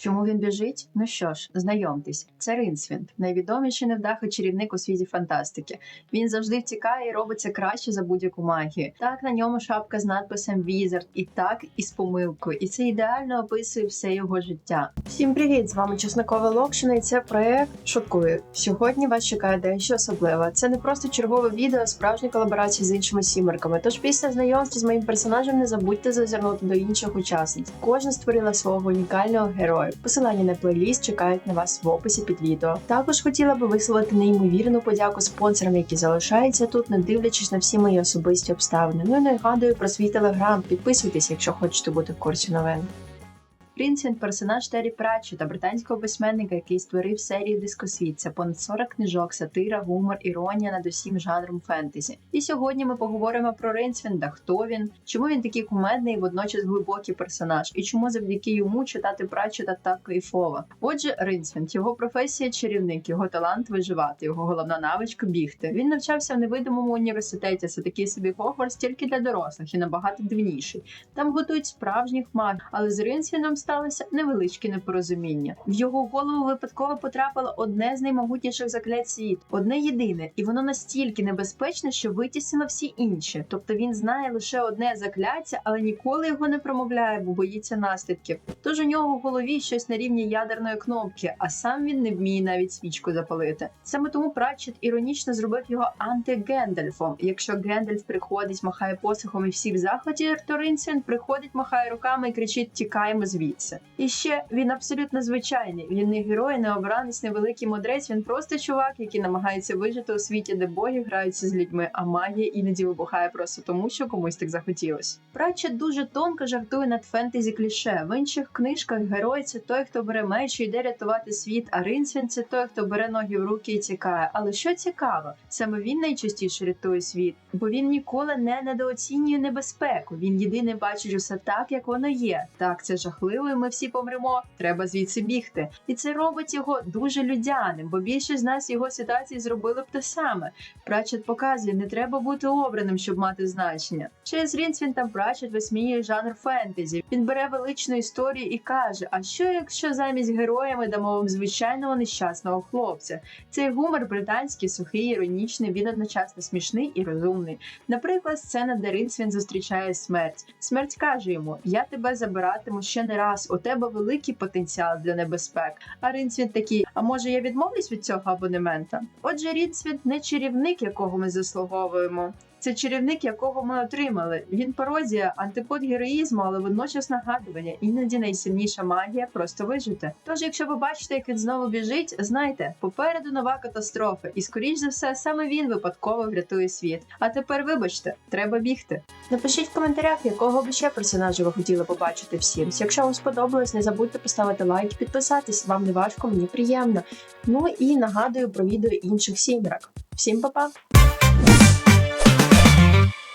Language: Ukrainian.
Чому він біжить? Ну що ж, знайомтесь, це Ринсвінд, найвідоміший невдаха чарівник у світі фантастики. Він завжди втікає і робить це краще за будь-яку магію. Так на ньому шапка з надписом Wizard, і так і з помилкою. І це ідеально описує все його життя. Всім привіт! З вами Чесникова Локшина, і це проект Шуткую. Сьогодні вас чекає дещо особливе. Це не просто чергове відео, а справжня колаборація з іншими сімерками. Тож після знайомства з моїм персонажем не забудьте зазирнути до інших учасниць. Кожна створила свого унікального героя. Посилання на плейліст чекають на вас в описі під відео. Також хотіла би висловити неймовірну подяку спонсорам, які залишаються тут, не дивлячись на всі мої особисті обставини. Ну і нагадую про свій телеграм. Підписуйтесь, якщо хочете бути в курсі новин. Принцін персонаж Террі Пратчета, британського письменника, який створив серію Дискосвіт. Це понад 40 книжок, сатира, гумор, іронія над усім жанром фентезі. І сьогодні ми поговоримо про Ринсвінда, хто він, чому він такий кумедний водночас глибокий персонаж, і чому завдяки йому читати Пратчета так кайфово. Отже, Ринсвінд, його професія чарівник, його талант виживати, його головна навичка бігти. Він навчався в невидимому університеті. Це такий собі Хогвартс тільки для дорослих і набагато дивніший. Там готують справжніх магів, але з Ринсвіндом сталося невеличке непорозуміння. В його голову випадково потрапило одне з наймогутніших заклять світу, одне єдине, і воно настільки небезпечне, що витіснило всі інші. Тобто він знає лише одне закляття, але ніколи його не промовляє, бо боїться наслідків. Тож у нього в голові щось на рівні ядерної кнопки, а сам він не вміє навіть свічку запалити. Саме тому Пратчет іронічно зробив його анти-Гендальфом. Якщо Гендальф приходить, махає посохом і всі в захваті, то Ринсвін приходить, махає руками і кричить: Тікаємо звідси. І ще він абсолютно звичайний. Він не герой, не обранець, не великий мудрець. Він просто чувак, який намагається вижити у світі, де боги граються з людьми, а магія іноді вибухає просто тому, що комусь так захотілось. Пратчет дуже тонко жартує над фентезі кліше. В інших книжках герой це той, хто бере меч і йде рятувати світ, а Ринсвін це той, хто бере ноги в руки і тікає. Але що цікаво, саме він найчастіше рятує світ, бо він ніколи не недооцінює небезпеку. Він єдине бачить усе так, як воно є. Так, це жахливо, і ми всі помремо. Треба звідси бігти. І це робить його дуже людяним, бо більшість з нас його ситуації зробили б те саме. Пратчет показує, не треба бути обраним, щоб мати значення. Через Рінсвін та Пратчет висміює жанр фентезі. Він бере величну історію і каже: а що якщо замість героя ми дамо вам звичайного нещасного хлопця? Цей гумор британський, сухий, іронічний, він одночасно смішний і розумний. Наприклад, сцена, де Рінсвін зустрічає смерть. Смерть каже йому: Я тебе забиратиму ще не раз. У тебе великий потенціал для небезпек. А Ринцвіт такий: А може я відмовлюсь від цього абонемента? Отже, Рінцвіт не чарівник, якого ми заслуговуємо. Це чарівник, якого ми отримали. Він пародія, антипод героїзму, але водночас нагадування. Іноді найсильніша магія просто вижити. Тож, якщо ви бачите, як він знову біжить, знайте, попереду нова катастрофа, і скоріш за все, саме він випадково врятує світ. А тепер, вибачте, треба бігти. Напишіть в коментарях, якого б ще персонажа ви хотіли побачити всім. Якщо вам сподобалось, не забудьте поставити лайк, підписатись. Вам не важко, мені приємно. Ну і нагадую про відео інших сімерок. Всім па-па! thank you